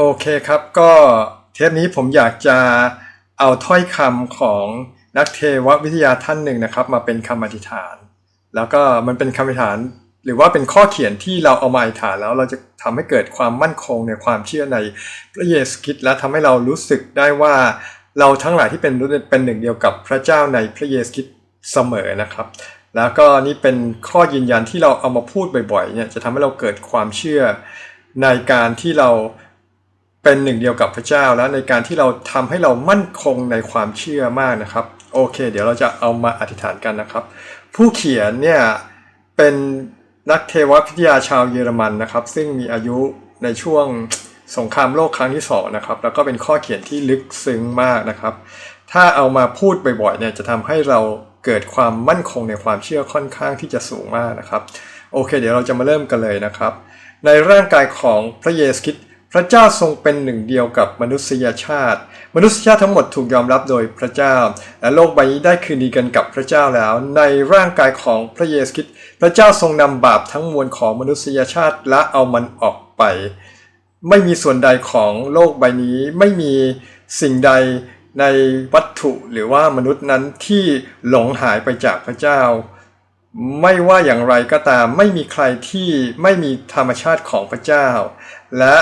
โอเคครับก็เทปนี้ผมอยากจะเอาถ้อยคำของนักเทววิทยาท่านหนึ่งนะครับ มาเป็นคำอธิษฐาน แล้วก็มันเป็นคำอธิษฐาน หรือว่าเป็นข้อเขียนที่เราเอามาอธิษฐานแล้วเราจะทำให้เกิดความมั่นคงในความเชื่อในพระเยซูคริสต์และทำให้เรารู้สึกได้ว่าเราทั้งหลายที่เป็นเป็นหนึ่งเดียวกับพระเจ้าในพระเยซูคริสต์เสมอนะครับ แล้วก็นี่เป็นข้อยืนยันที่เราเอามาพูดบ่อยๆเนี่ยจะทำให้เราเกิดความเชื่อในการที่เรา เป็นหนึ่งเดียวกับพระเจ้าและในการที่เราทำให้เรามั่นคงในความเชื่อมากนะครับ โอเค เดี๋ยวเราจะเอามาอธิษฐานกันนะครับ ผู้เขียนเนี่ยเป็นนักเทววิทยาชาวเยอรมันนะครับ ซึ่งมีอายุในช่วงสงครามโลกครั้งที่สองนะครับ แล้วก็เป็นข้อเขียนที่ลึกซึ้งมากนะครับ ถ้าเอามาพูดบ่อยๆเนี่ยจะทำให้เราเกิดความมั่นคงในความเชื่อค่อนข้างที่จะสูงมากนะครับ โอเค เดี๋ยวเราจะมาเริ่มกันเลยนะครับ ในร่างกายของพระเยซูคริสต์ พระเจ้าทรงเป็นหนึ่งเดียวกับมนุษยชาติ มนุษยชาติทั้งหมดถูกยอมรับโดยพระเจ้า และโลกใบนี้ได้คืนดีกันกับพระเจ้าแล้ว ในร่างกายของพระเยซูคริสต์พระเจ้าทรงนำบาปทั้งมวลของมนุษยชาติและเอามันออกไป ไม่มีส่วนใดของโลกใบนี้ไม่มีสิ่งใดในวัตถุหรือว่ามนุษย์นั้นที่หลงหายไปจากพระเจ้า ไม่ว่าอย่างไรก็ตามไม่มีใครที่ไม่มีธรรมชาติของพระเจ้า และ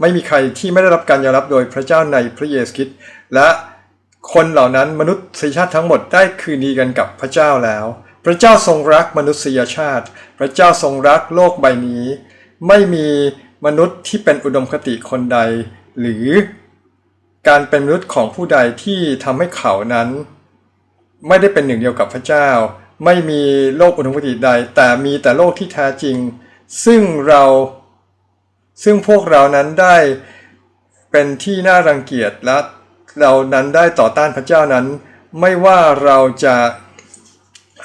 ไม่มีใครที่ไม่ได้รับการยอมรับโดยพระเจ้าในพระเยซูคริสต์และคนเหล่านั้นมนุษยชาติทั้งหมดได้คืนดีกันกับพระเจ้าแล้ว พระเจ้าทรงรักมนุษยชาติ พระเจ้าทรงรักโลกใบนี้ ไม่มีมนุษย์ที่เป็นอุดมคติคนใด หรือการเป็นมนุษย์ของผู้ใดที่ทำให้เขานั้น ไม่ได้เป็นหนึ่งเดียวกับพระเจ้า ไม่มีโลกอุดมคติใด แต่มีแต่โลกที่แท้จริง ซึ่งเรา ซึ่งพวกเรานั้นได้เป็นที่น่ารังเกียจและเรานั้นได้ต่อต้านพระเจ้านั้น ไม่ว่าเราจะ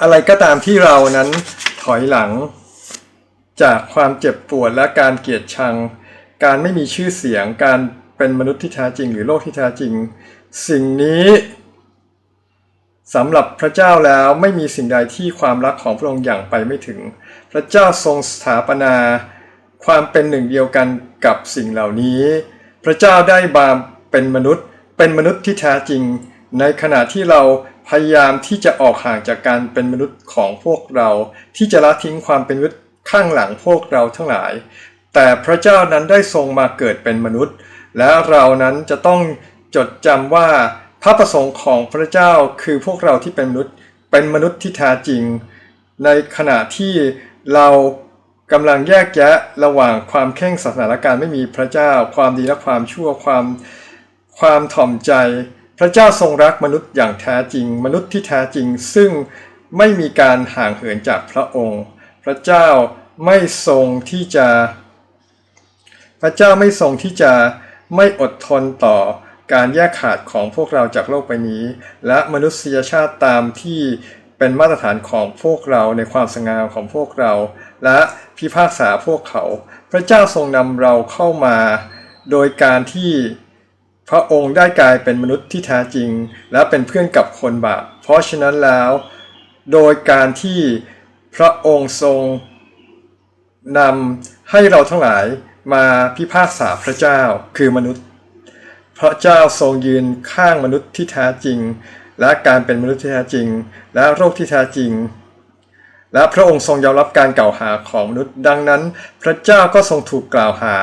อะไรก็ตามที่เรานั้นถอยหลัง จากความเจ็บปวดและการเกลียดชัง การไม่มีชื่อเสียง การเป็นมนุษย์ที่แท้จริง หรือโลกที่แท้จริง สิ่งนี้สำหรับพระเจ้าแล้วไม่มีสิ่งใดที่ความรักของพระองค์อย่างไปไม่ถึง พระเจ้าทรงสถาปนา ความเป็นหนึ่งเดียวกันกับสิ่งเหล่านี้ พระเจ้าได้บามเป็นมนุษย์ เป็นมนุษย์ที่แท้จริง ในขณะที่เราพยายามที่จะออกห่างจากการเป็นมนุษย์ของพวกเรา ที่จะละทิ้งความเป็นมนุษย์ข้างหลังพวกเราทั้งหลาย แต่พระเจ้านั้นได้ทรงมาเกิดเป็นมนุษย์ และเรานั้นจะต้องจดจำว่าพระประสงค์ของพระเจ้าคือพวกเราที่เป็นมนุษย์ เป็นมนุษย์ที่แท้จริง ในขณะที่เรา กำลังแยกแยะระหว่างความเข่งสถานการณ์ไม่มีพระเจ้า ความดีและความชั่วความความถ่อมใจ พระเจ้าทรงรักมนุษย์อย่างแท้จริง มนุษย์ที่แท้จริง ซึ่งไม่มีการห่างเหินจากพระองค์ พระเจ้าไม่ทรงที่จะ พระเจ้าไม่ทรงที่จะไม่อดทนต่อการแยกขาดของพวกเราจากโลกใบนี้ และมนุษยชาติตามที่ เป็นมาตรฐานของพวกเราในความสง่างามของพวกเรา และพิพากษาพวกเขา พระเจ้าทรงนำเราเข้ามา โดยการที่พระองค์ได้กลายเป็นมนุษย์ที่แท้จริง และเป็นเพื่อนกับคนบาปเพราะฉะนั้นแล้ว โดยการที่พระองค์ทรงนำให้เราทั้งหลายมาพิพากษาพระเจ้าคือมนุษย์ พระเจ้าทรงยืนข้างมนุษย์ที่แท้จริง และการเป็นมนุษย์ที่แท้จริง และโรคที่แท้จริง และพระองค์ทรงยอมรับการกล่าวหาของมนุษย์ดังนั้น พระเจ้าก็ทรงถูกกล่าวหา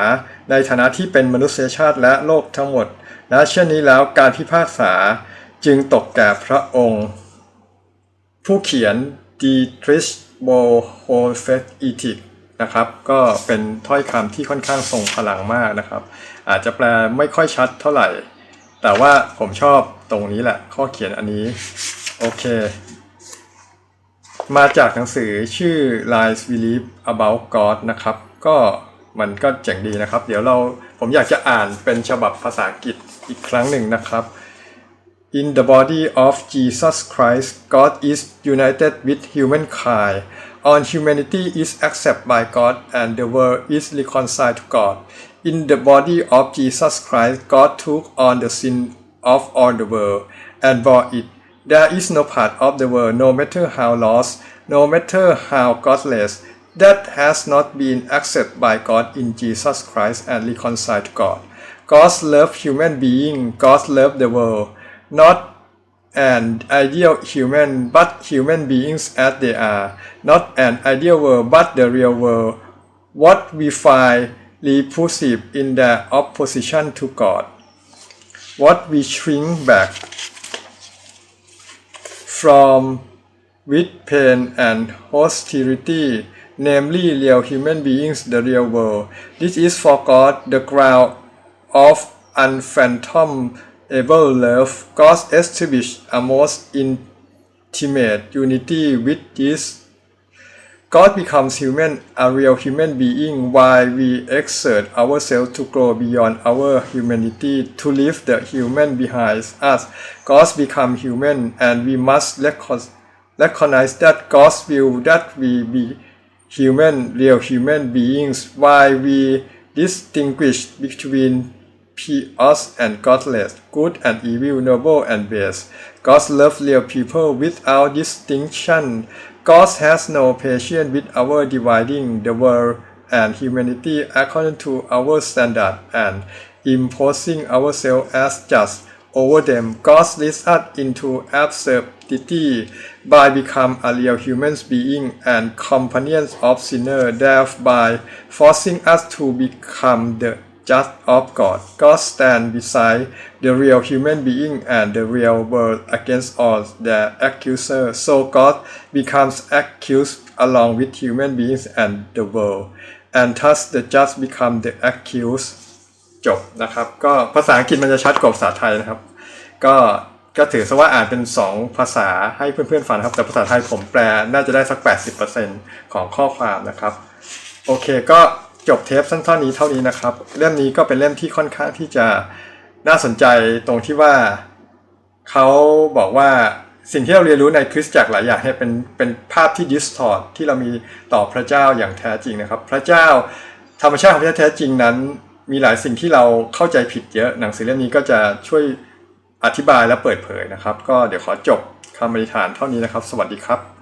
ในฐานะที่เป็นมนุษยชาติและโลกทั้งหมด และเช่นนี้แล้วการพิพากษาจึงตกแก่พระองค์ ผู้เขียนดีทริชโบโฮเฟตอีทิกนะครับ ก็เป็นถ้อยคำที่ค่อนข้างทรงพลังมากนะครับ อาจจะแปลไม่ค่อยชัดเท่าไหร่ แต่ว่าผมชอบ ตรงนี้แหละ ข้อเขียนอันนี้ โอเค มาจากหนังสือชื่อ Lies We Live About God นะครับ ก็มันก็เจ๋งดีนะครับ เดี๋ยวเราผมอยากจะอ่านเป็นฉบับภาษาอังกฤษอีกครั้งหนึ่งนะครับ In the body of Jesus Christ, God is united with humankind. All humanity is accepted by God, and the world is reconciled to God. In the body of Jesus Christ, God took on the sin of all the world and for it. There is no part of the world, no matter how lost, no matter how godless, that has not been accepted by God in Jesus Christ and reconciled to God. God's love human being God's love the world not an ideal human but human beings as they are not an ideal world but the real world what we find repulsive in their opposition to God what we shrink back from with pain and hostility, namely real human beings, the real world. This is for God, the ground of unfathomable love. God established a most intimate unity with this God becomes human, a real human being, while we exert ourselves to grow beyond our humanity, to leave the human behind us. God become human, and we must recognize that God's will that we be human, real human beings, while we distinguish between pious and godless, good and evil, noble and base. God loves real people without distinction. God has no patience with our dividing the world and humanity according to our standard and imposing ourselves as just over them. God leads us into absurdity by become a real human being and companions of sinners, thereby forcing us to become the just of God. God stand beside the real human being and the real world against all their accusers. So God becomes accused along with human beings and the world. And thus the just become the accused จบนะครับ ก็ภาษาอังกฤษมันจะชัดกว่าภาษาไทยนะครับ ก็ก็ถือซะว่าอ่านเป็น 2 ภาษาให้เพื่อนๆฟังนะครับ แต่ภาษาไทยผมแปลน่าจะได้สัก 80%ของข้อความนะครับ โอเคก็ จบเทปสั้นๆนี้เท่านี้นะครับ เล่มนี้ก็เป็นเล่มที่ค่อนข้างที่จะน่าสนใจตรงที่ว่าเขาบอกว่าสิ่งที่เราเรียนรู้ในคริสตจักรหลายอย่างเนี่ยเป็นเป็นภาพที่ดิสทอร์ดที่เรามีต่อพระเจ้าอย่างแท้จริงนะครับ พระเจ้าธรรมชาติของพระเจ้าแท้จริงนั้น มีหลายสิ่งที่เราเข้าใจผิดเยอะหนังสือเล่มนี้ก็จะช่วยอธิบายและเปิดเผยนะครับ ก็เดี๋ยวขอจบคำอธิษฐานเท่านี้นะครับ สวัสดีครับ